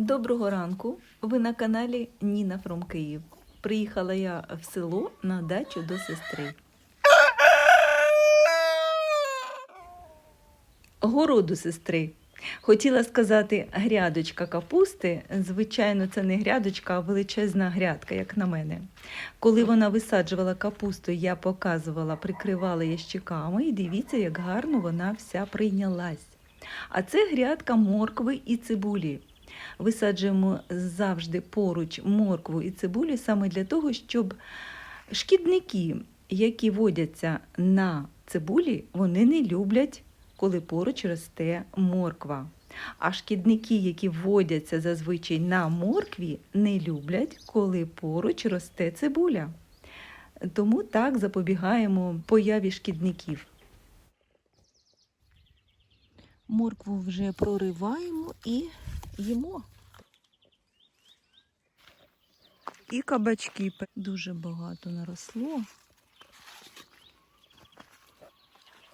Доброго ранку! Ви на каналі Ніна Фром Київ. Приїхала я в село на дачу до сестри. Городу сестри. Хотіла сказати грядочка капусти. Звичайно, це не грядочка, а величезна грядка, як на мене. Коли вона висаджувала капусту, я показувала, прикривала ящиками, і дивіться, як гарно вона вся прийнялась. А це грядка моркви і цибулі. Висаджуємо завжди поруч моркву і цибулю саме для того, щоб шкідники, які водяться на цибулі, вони не люблять, коли поруч росте морква. А шкідники, які водяться зазвичай на моркві, не люблять, коли поруч росте цибуля. Тому так запобігаємо появі шкідників. Моркву вже прориваємо і їмо. І кабачки дуже багато наросло.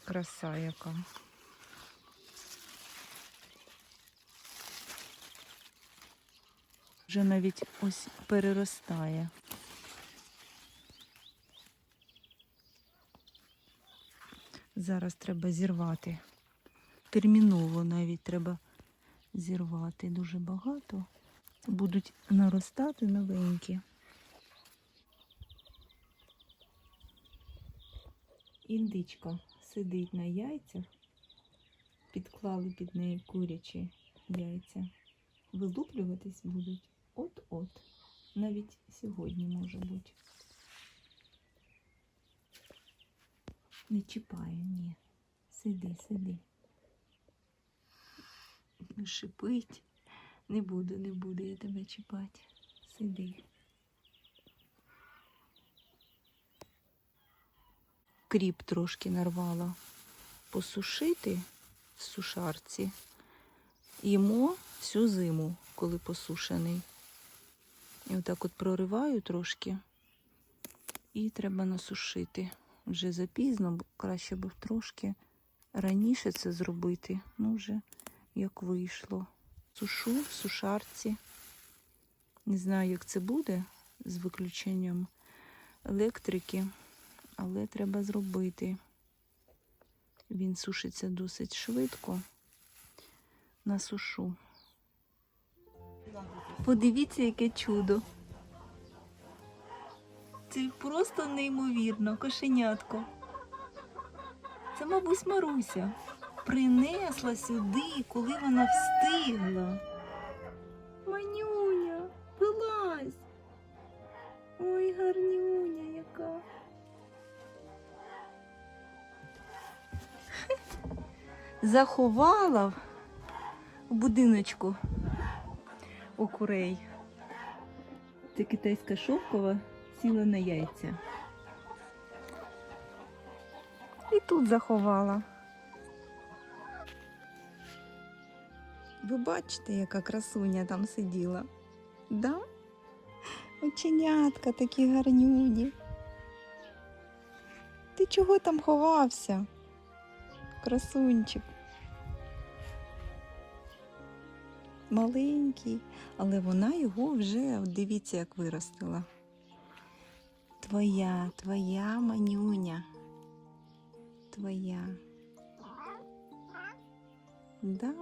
Краса яка. Вже навіть ось переростає. Зараз треба зірвати. Терміново навіть треба зірвати дуже багато. Будуть наростати новенькі. Індичка сидить на яйцях, підклали під неї курячі яйця. Вилуплюватись будуть от-от. Навіть сьогодні може бути. Не чіпає, ні. Сиди, сиди. Шипить. Не буду, не буду я тебе чіпати. Сиди. Кріп трошки нарвала посушити в сушарці. Їмо всю зиму, коли посушений. І отак от прориваю трошки. І треба насушити. Вже запізно, бо краще б трошки раніше це зробити. Ну, вже як вийшло. Сушу в сушарці. Не знаю, як це буде з виключенням електрики, але треба зробити. Він сушиться досить швидко. Насушу. Подивіться, яке чудо. Це просто неймовірно, кошенятко. Це, мабуть, Маруся принесла сюди, коли вона встигла. Манюня, вилазь. Ой, гарнюня яка. Заховала в будиночку у курей. Це китайська шовкова сіла на яйця. І тут заховала. Ви бачите, яка красуня там сиділа? Да? Оченятка такі гарнюні. Ти чого там ховався? Красунчик. Маленький, але вона його вже, дивіться, як виростила. Твоя, твоя манюня. Твоя. Да?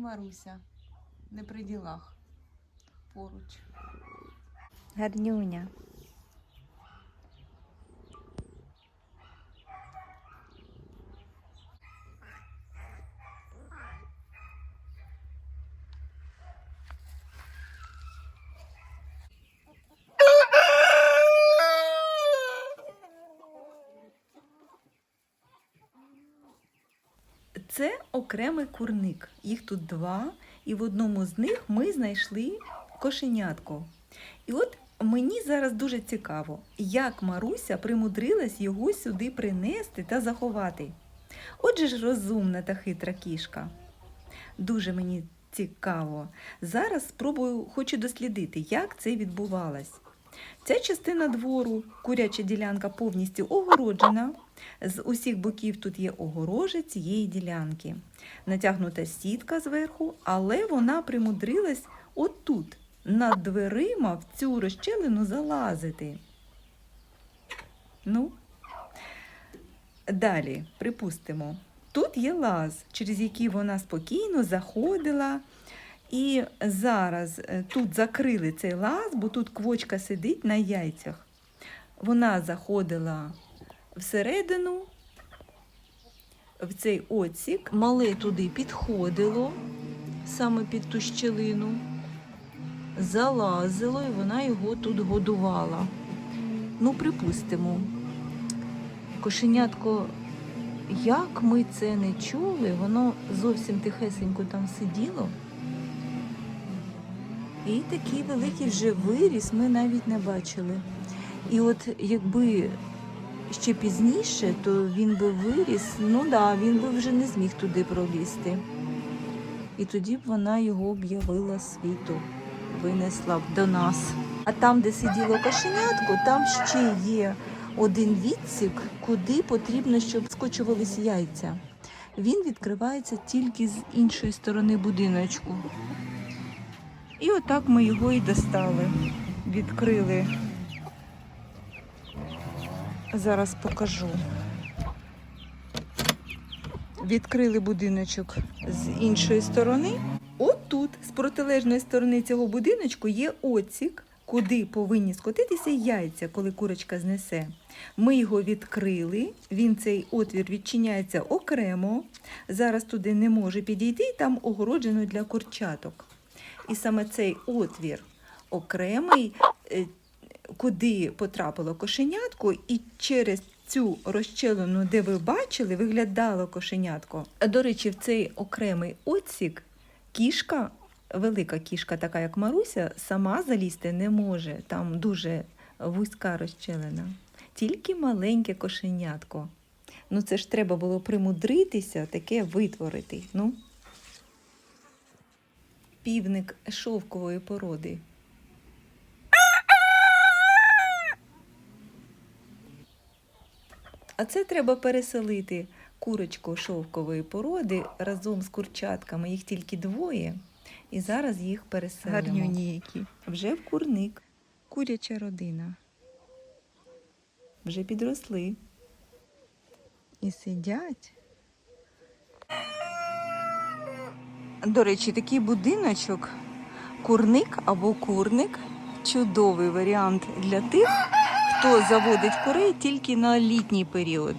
Маруся не при ділах поруч. Гарнюня. Це окремий курник. Їх тут два, і в одному з них ми знайшли кошенятко. І от мені зараз дуже цікаво, як Маруся примудрилась його сюди принести та заховати. Отже ж розумна та хитра кішка. Дуже мені цікаво. Зараз спробую хочу дослідити, як це відбувалось. Ця частина двору, куряча ділянка повністю огороджена. З усіх боків тут є огорожа цієї ділянки. Натягнута сітка зверху, але вона примудрилась отут, над дверима, в цю розщелину залазити. Ну, далі, припустимо, тут є лаз, через який вона спокійно заходила. І зараз е, тут закрили цей лаз, бо тут квочка сидить на яйцях. Вона заходила всередину, в цей отсік. Мале туди підходило, саме під ту щелину, залазило, і вона його тут годувала. Ну, припустимо, кошенятко, як ми це не чули, воно зовсім тихесенько там сиділо. І такий великий вже виріс ми навіть не бачили. І от якби ще пізніше, то він би виріс, ну да, він би вже не зміг туди пролізти. І тоді б вона його об'явила світу, винесла б до нас. А там, де сиділо кошенятко, там ще є один відсік, куди потрібно, щоб скочувались яйця. Він відкривається тільки з іншої сторони будиночку. І отак ми його і достали. Відкрили. Зараз покажу. Відкрили будиночок з іншої сторони. От тут, з протилежної сторони цього будиночку, є оцік, куди повинні скотитися яйця, коли курочка знесе. Ми його відкрили, він цей отвір відчиняється окремо. Зараз туди не може підійти, там огороджено для курчаток. І саме цей отвір окремий, е, куди потрапило кошенятко, і через цю розчелину, де ви бачили, виглядало кошенятко. До речі, в цей окремий отсік кішка, велика кішка, така як Маруся, сама залізти не може. Там дуже вузька розчелина. Тільки маленьке кошенятко. Ну це ж треба було примудритися таке витворити. Ну. Півник шовкової породи. А це треба переселити курочку шовкової породи разом з курчатками. Їх тільки двоє. І зараз їх переселимо. Гарнюні які. Вже в курник. Куряча родина. Вже підросли. І сидять. До речі, такий будиночок, курник або курник чудовий варіант для тих, хто заводить курей тільки на літній період.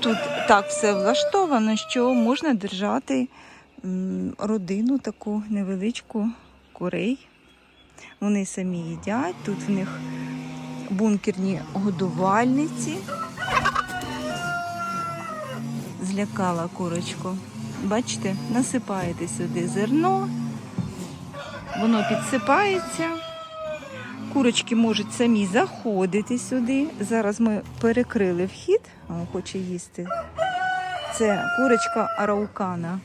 Тут так все влаштовано, що можна держати родину таку невеличку курей. Вони самі їдять, тут в них бункерні годувальниці. Злякала курочку. Бачите, насипаєте сюди зерно, воно підсипається. Курочки можуть самі заходити сюди. Зараз ми перекрили вхід, хоче їсти. Це курочка араукана.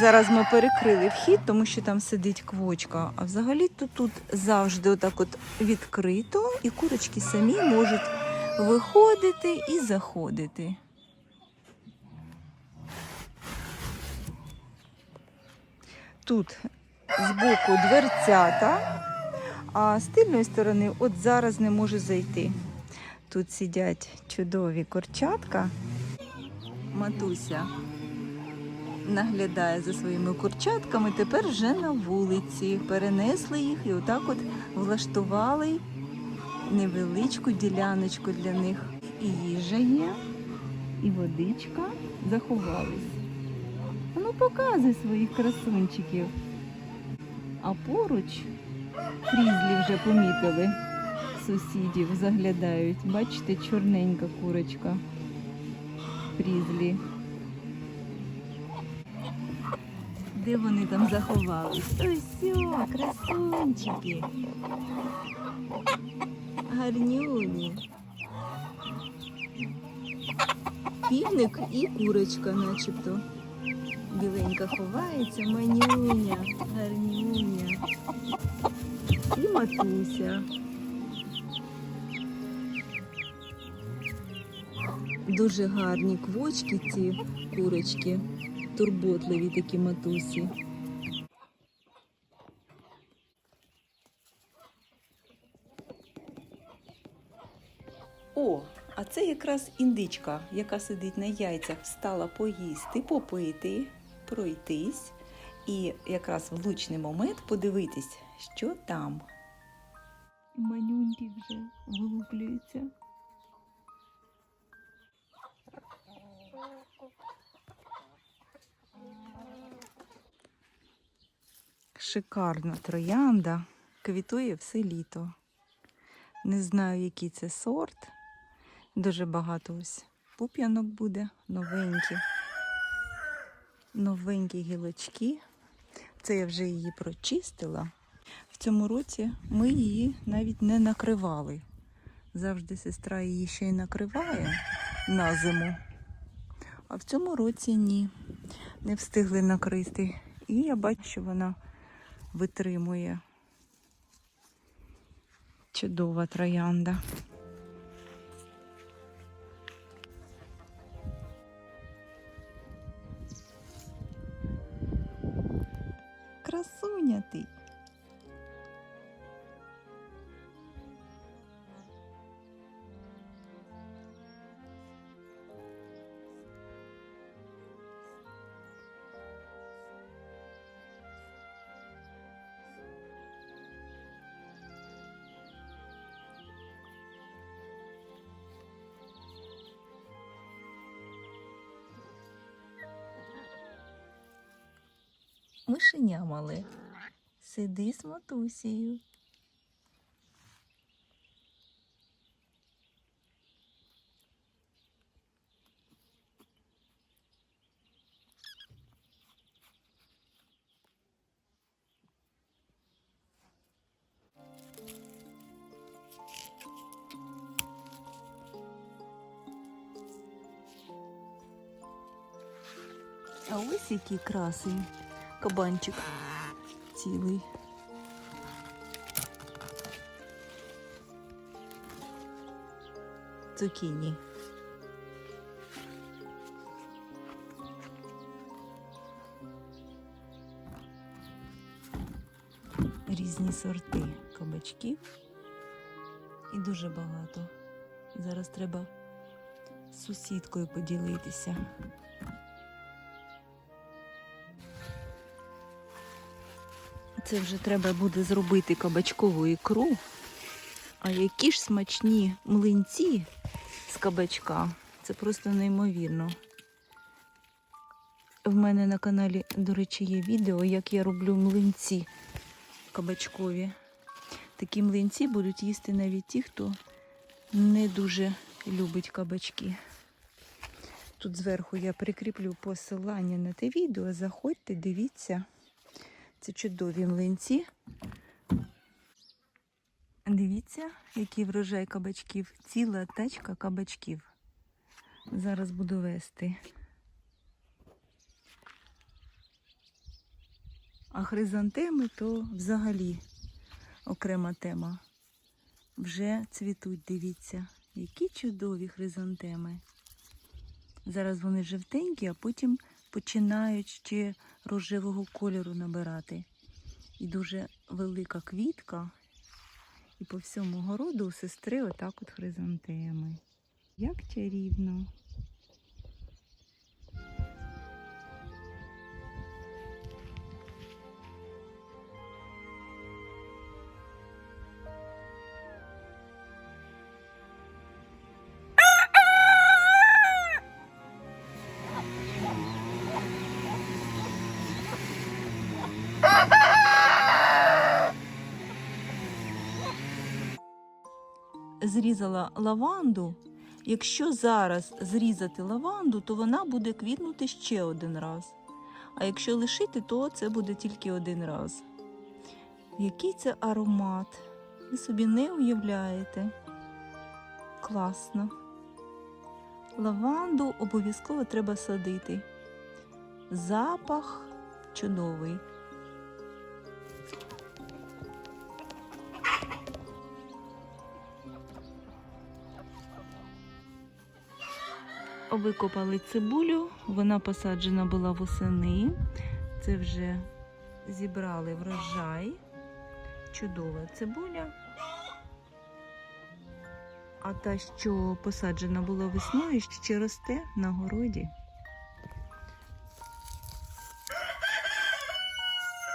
Зараз ми перекрили вхід, тому що там сидить квочка. А взагалі то тут завжди отак от відкрито, і курочки самі можуть виходити і заходити. Тут збоку дверцята, а з тильної сторони от зараз не можу зайти. Тут сидять чудові курчатка. Матуся наглядає за своїми курчатками, тепер вже на вулиці. Перенесли їх і отак от влаштували невеличку діляночку для них. І їжа є, і водичка заховались. Ну, показуй своїх красунчиків. А поруч крізлі вже помітили сусідів, заглядають. Бачите, чорненька курочка. Прізлі. Де вони там заховались? Ось, красунчики. Гарнюні. Півник і курочка начебто. Біленька ховається, манюня, гарнюня. І матуся. Дуже гарні квочки ці курочки, турботливі такі матусі. О, а це якраз індичка, яка сидить на яйцях, встала поїсти, попити, пройтись і якраз влучний момент подивитись, що там. Манюньки вже вилуплюються. Шикарна троянда квітує все літо. Не знаю, який це сорт. Дуже багато ось пуп'янок буде, новенькі. Новенькі гілочки. Це я вже її прочистила. В цьому році ми її навіть не накривали. Завжди сестра її ще й накриває на зиму. А в цьому році ні. Не встигли накрити. І я бачу, вона витримує. Чудова троянда. Ти. Мишеня мале. Сиди з матусею. А ось який красень. Кабанчик цілий. Цукіні. Різні сорти кабачків і дуже багато. Зараз треба з сусідкою поділитися. Це вже треба буде зробити кабачкову ікру. А які ж смачні млинці з кабачка. Це просто неймовірно. В мене на каналі, до речі, є відео, як я роблю млинці кабачкові. Такі млинці будуть їсти навіть ті, хто не дуже любить кабачки. Тут зверху я прикріплю посилання на те відео. Заходьте, дивіться. Це чудові млинці. Дивіться, який врожай кабачків. Ціла тачка кабачків. Зараз буду вести. А хризантеми то взагалі окрема тема. Вже цвітуть, дивіться, які чудові хризантеми. Зараз вони жовтенькі, а потім починають ще рожевого кольору набирати. І дуже велика квітка. І по всьому городу у сестри отак от хризантеми. Як чарівно. Зрізала лаванду. Якщо зараз зрізати лаванду, то вона буде квітнути ще один раз. А якщо лишити, то це буде тільки один раз. Який це аромат? Ви собі не уявляєте. Класно. Лаванду обов'язково треба садити. Запах чудовий. Викопали цибулю, вона посаджена була восени. Це вже зібрали врожай. Чудова цибуля. А та, що посаджена була весною, ще росте на городі.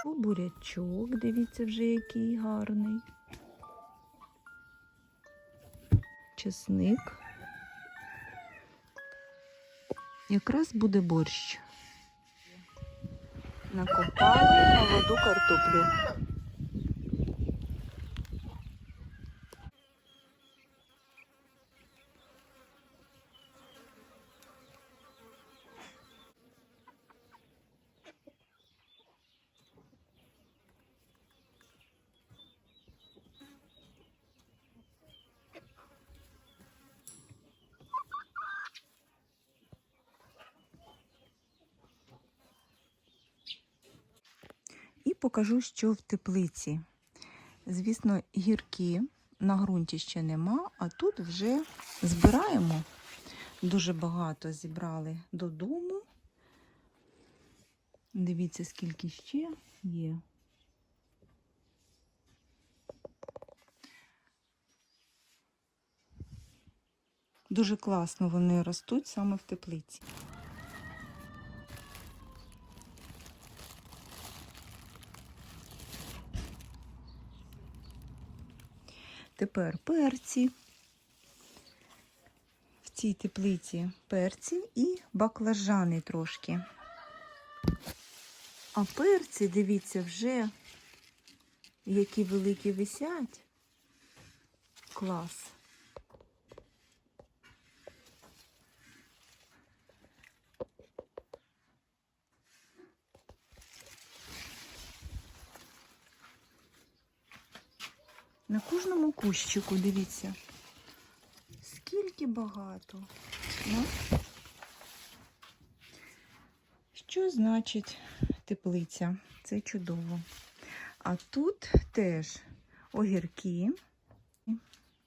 О, бурячок, дивіться вже який гарний. Чесник. Якраз буде борщ. Накопали молоду картоплю. І покажу, що в теплиці. Звісно, гірки на ґрунті ще нема, а тут вже збираємо. Дуже багато зібрали додому. Дивіться, скільки ще є. Дуже класно вони ростуть саме в теплиці. Тепер перці. В цій теплиці перці і баклажани трошки. А перці, дивіться, вже які великі висять. Клас. На кожному кущику, дивіться, скільки багато. Ну, що значить теплиця? Це чудово. А тут теж огірки,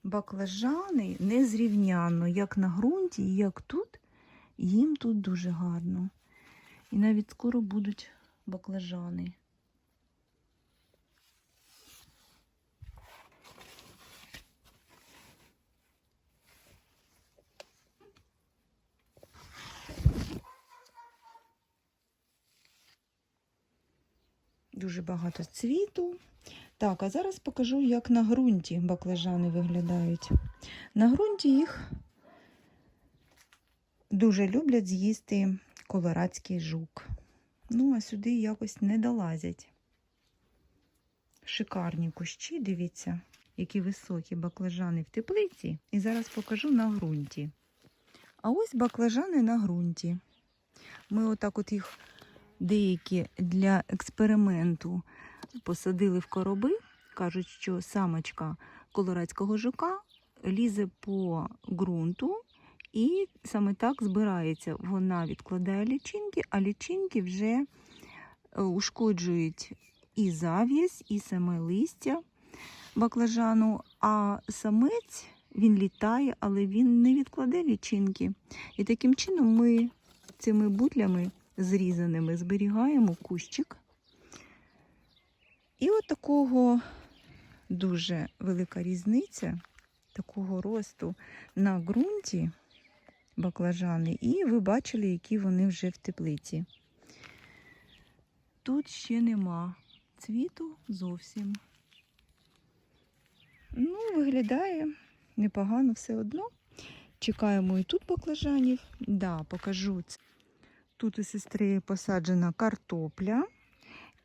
баклажани незрівняно, як на ґрунті, як тут. Їм тут дуже гарно. І навіть скоро будуть баклажани. Дуже багато цвіту. Так, а зараз покажу, як на ґрунті баклажани виглядають. На ґрунті їх дуже люблять з'їсти колорадський жук. Ну, а сюди якось не долазять. Шикарні кущі, дивіться, які високі баклажани в теплиці. І зараз покажу на ґрунті. А ось баклажани на ґрунті. Ми отак от їх деякі для експерименту посадили в короби. Кажуть, що самочка колорадського жука лізе по ґрунту і саме так збирається. Вона відкладає лічинки, а лічинки вже е, ушкоджують і зав'язь, і саме листя баклажану, а самець він літає, але він не відкладе лічинки. І таким чином ми цими бутлями зрізаними зберігаємо кущик. І от такого дуже велика різниця такого росту на ґрунті баклажани, і ви бачили, які вони вже в теплиці. Тут ще нема цвіту зовсім. Ну, виглядає непогано все одно. Чекаємо і тут баклажанів. Да, покажу. Тут у сестри посаджена картопля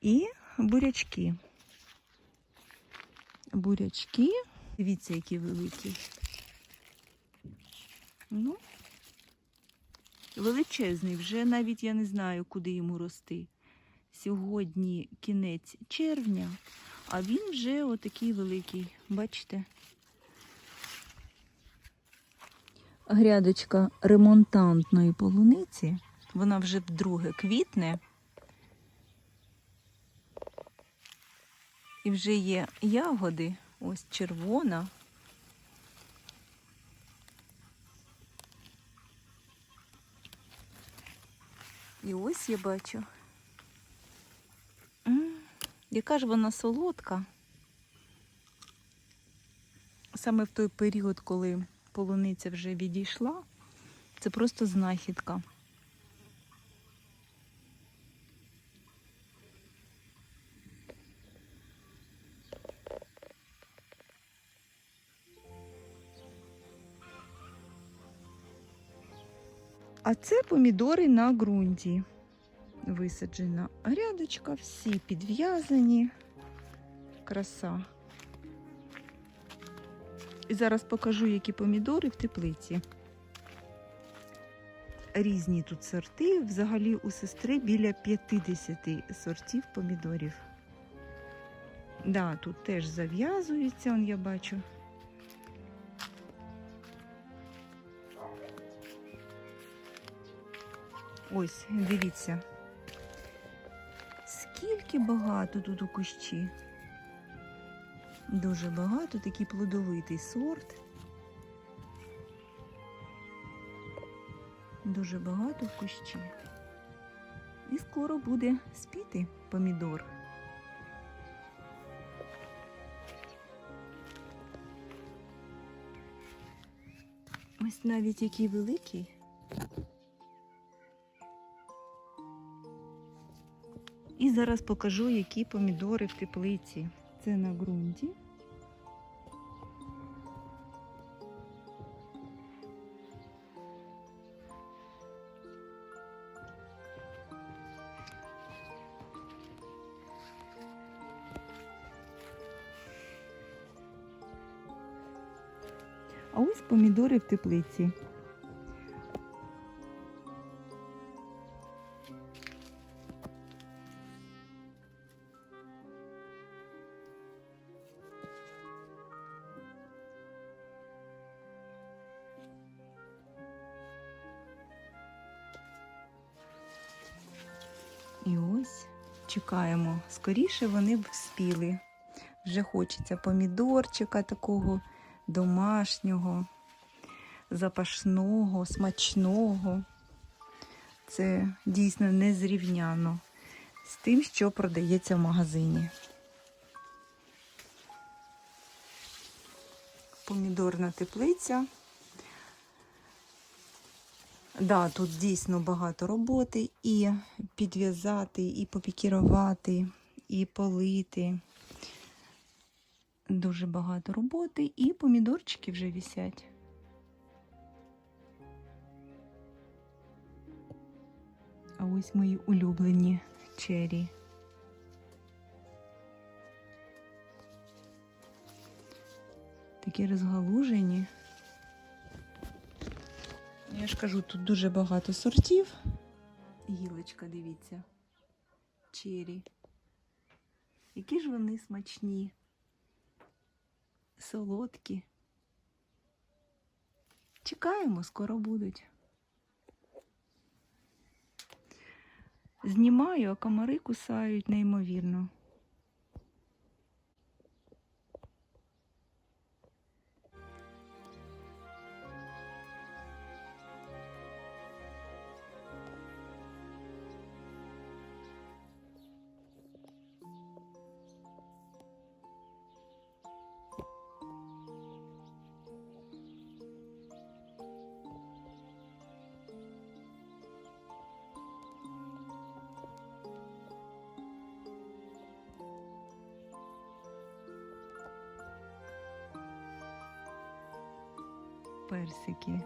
і бурячки. Бурячки. Дивіться, які великі. Ну, величезний, вже навіть я не знаю, куди йому рости. Сьогодні кінець червня, а він вже отакий великий. Бачите? грядочка ремонтантної полуниці. Вона вже вдруге квітне. І вже є ягоди, ось червона. І ось я бачу. М, Яка ж вона солодка. Саме в той період, коли полуниця вже відійшла, це просто знахідка. А це помідори на ґрунті. Висаджена грядочка, всі підв'язані. Краса. І зараз покажу, які помідори в теплиці. Різні тут сорти. Взагалі у сестри біля 50 сортів помідорів. Да, тут теж зав'язується, я бачу. Ось, дивіться. Скільки багато тут у кущі. Дуже багато, такий плодовитий сорт. Дуже багато в кущі. І скоро буде спіти помідор. Ось навіть який великий. І зараз покажу, які помідори в теплиці. Це на ґрунті. А ось помідори в теплиці. Скоріше вони б спіли. Вже хочеться помідорчика такого домашнього, запашного, смачного. Це дійсно незрівняно з тим, що продається в магазині. Помідорна теплиця. Да, тут дійсно багато роботи і підв'язати, і попікірувати, і полити. Дуже багато роботи, і помідорчики вже висять. А ось мої улюблені чері. Такі розгалужені. Я ж кажу, тут дуже багато сортів. Гілочка, дивіться. Чері. Які ж вони смачні, солодкі. Чекаємо, скоро будуть. Знімаю, а комари кусають неймовірно. Персики.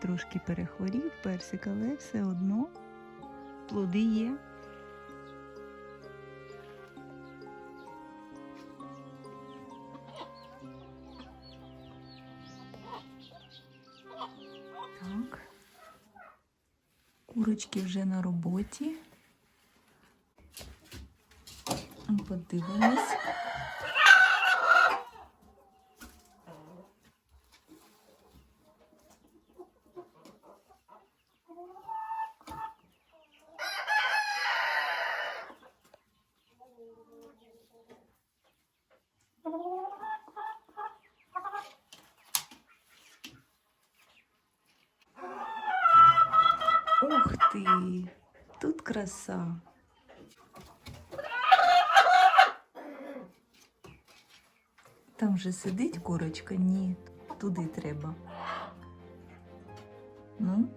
Трошки перехворів персик, але все одно плоди є. Так. Курочки вже на роботі. Подивимось. ти, тут краса. Там же сидить курочка? Ні, туди треба. Ну.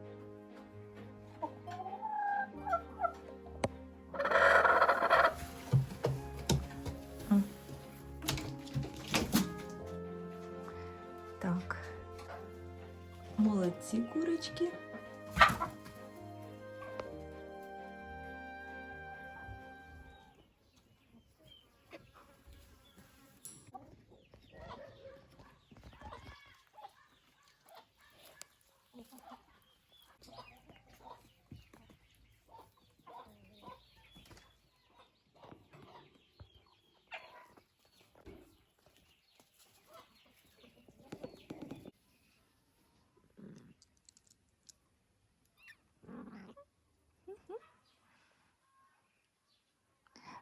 Так. Молодці курочки.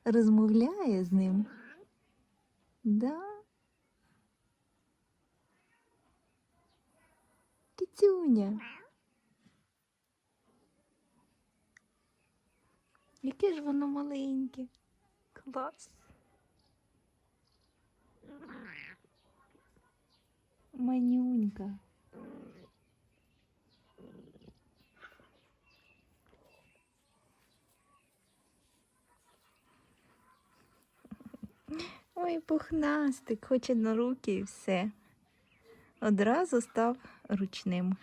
Розмовляє з ним. Да. Кицюня. Яке ж воно маленьке. Клас. Манюнька. Ой, пухнастик, хоче на руки і все. Одразу став ручним.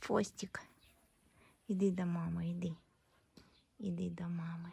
Фостік, іди до мами, іди. Іди до мами.